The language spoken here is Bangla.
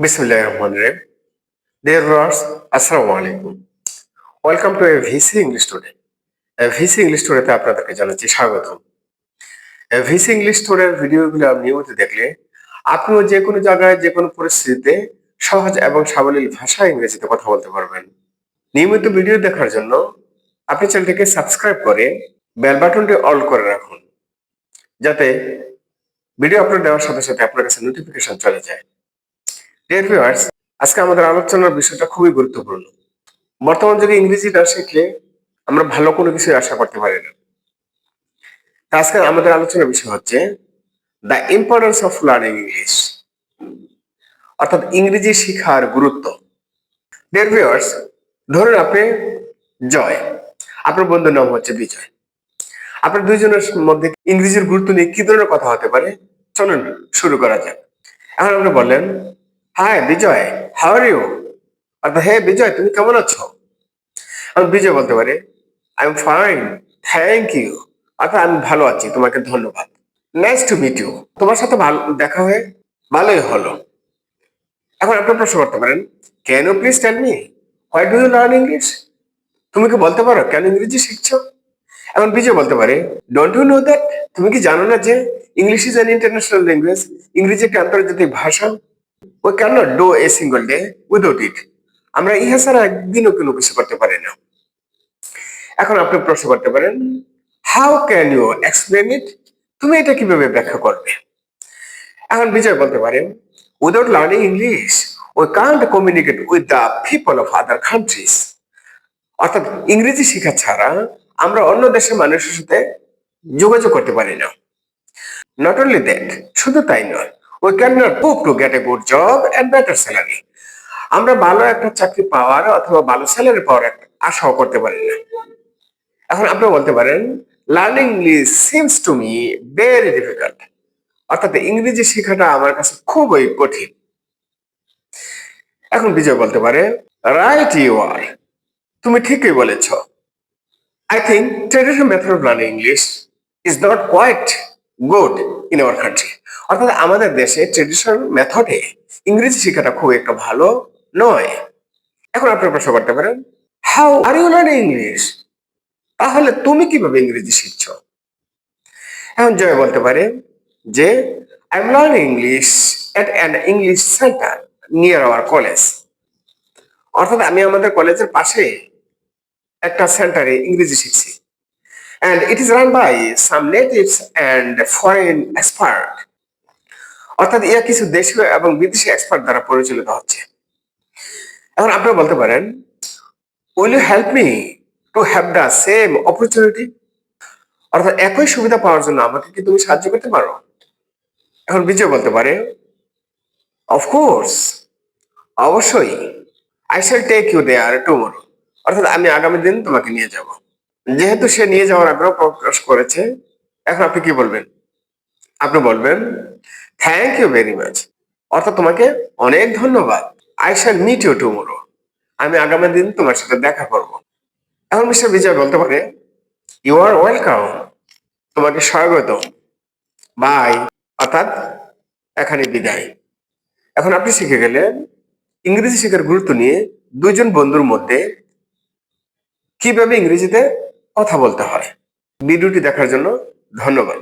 Bismillah Rahman Rahim. Dear viewers, Assalamu alaikum. Welcome to a VC English Today. A VC English Today তে আপনাদেরকে জানাচ্ছি স্বাগতম English Today এর ভিডিওগুলো আপনি নিয়মিত দেখলে আপনিও যে কোনো জায়গায় যে কোনো পরিস্থিতিতে সহজ এবং সাবলীল ভাষায় ইংরেজিতে কথা বলতে পারবেন নিয়মিত ভিডিও দেখার জন্য আপনি চ্যানেলটিকে সাবস্ক্রাইব করে বেল বাটনটি অল করে রাখুন যাতে ভিডিও আপলোড দেওয়ার সাথে সাথে আপনার কাছে নোটিফিকেশন চলে যায় ডিয়ার ভিউয়ার্স আজকে আমাদের আলোচনার বিষয়টা খুবই গুরুত্বপূর্ণ। বর্তমান যুগে ইংরেজি না শিখলে আমরা ভালো কোনো কিছু আশা করতে পারি না। আজকে আমাদের আলোচনার বিষয় হচ্ছে the importance of learning English অর্থাৎ ইংরেজি শিখার গুরুত্ব। ডিয়ার ভিউয়ার্স ধরুন আপনি জয়। আপনার বন্ধুর নাম হচ্ছে বিজয়। আপনার দুইজনের মধ্যে ইংরেজির গুরুত্ব নিয়ে কি ধরনের কথা হতে পারে? চলুন শুরু করা যাক। এখন আপনি বললেন hi Vijay how are you অর্থাৎ হে বিজয় তুমি কেমন আছো? আমি বিজয় বলতে পারি। I am fine thank you অর্থাৎ আমি ভালো আছি, তোমাকে ধন্যবাদ। নাইস টু মিট ইউ তোমার সাথে ভালো, দেখা হয়ে ভালোই হলো। এখন আপনি প্রশ্ন করতে পারেন can you please tell me why do you learn English তুমি কি বলতে পারো, কেন ইংরেজি শিখছো? এখন বিজয় বলতে পারে ডোন্ট ইউ নো দ্যাট তুমি কি জানো না যে English is an international language ইংরেজি একটা আন্তর্জাতিক ভাষা we cannot do a single day without it. আমরা ইহা ছাড়া একদিনও কোনো কিছু করতে পারি না। এখন আপনি প্রশ্ন করতে পারেন how can you explain it তুমি এটা কীভাবে ব্যাখ্যা করবে? এখন বিজয় বলতে পারেন without learning English we can't communicate with the people of other countries অর্থাৎ ইংরেজি শেখা ছাড়া আমরা অন্য দেশের মানুষের সাথে যোগাযোগ করতে পারি না। নট অনলি দ্যাট শুধু তাই নয় we can not to get a good job and better salary আমরা ভালো একটা চাকরি পাওয়ার অথবা ভালো স্যালারি পাওয়ার একটা আশাও করতে পারি না। এখন আপনি বলতে পারেন learning English seems to me very difficult অর্থাৎ ইংরেজি শেখাটা আমার কাছে খুবই কঠিন। এখন বিজয় বলতে পারে রাইট ইউ আর তুমি ঠিকই বলেছ। I think traditional method of learning English is not quite good in our country অর্থাৎ আমাদের দেশে ট্রেডিশনাল মেথডে ইংরেজি শেখাটা খুব একটা ভালো নয়। এখন আপনি প্রশ্ন করতে পারেন how are you learning English তাহলে তুমি কীভাবে ইংরেজি শিখছ? এখন জয় বলতে পারে যে I am learning English at an English centre near our college অর্থাৎ আমি আমাদের কলেজের পাশে একটা সেন্টারে ইংরেজি শিখছি। And it is run by some natives and foreign expert. অর্থাৎ ইয়া কিছু দেশীয় এবং বিদেশি এক্সপার্ট দ্বারা পরিচালিত হচ্ছে। এখন আপনি বলতে পারেন will you help me to have the same opportunity অর্থাৎ একই সুবিধা পাওয়ার জন্য আমাকে কি তুমি সাহায্য করতে পারো? এখন বিজয় বলতে পারে অফকোর্স অবশ্যই I shall take you there tomorrow অর্থাৎ আমি আগামী দিন তোমাকে নিয়ে যাব। যেহেতু সে নিয়ে যাওয়ার আগ্রহ প্রকাশ করেছে, এখন আপনি কি বলবেন? আপনি বলবেন থ্যাংক ইউ ভেরি মাচ অর্থাৎ তোমাকে অনেক ধন্যবাদ। I shall meet you tomorrow আমি আগামী দিন তোমার সাথে দেখা করব। এখন মিস্টার বিজয় বলতে পারে ইউ আর ওয়েলকাম তোমাকে স্বাগত বাই অর্থাৎ এখানে বিদায়। এখন আপনি শিখে গেলেন ইংরেজি শেখার গুরুত্ব নিয়ে দুজন বন্ধুর মধ্যে কীভাবে ইংরেজিতে কথা বলতে হয়। ভিডিওটি দেখার জন্য ধন্যবাদ।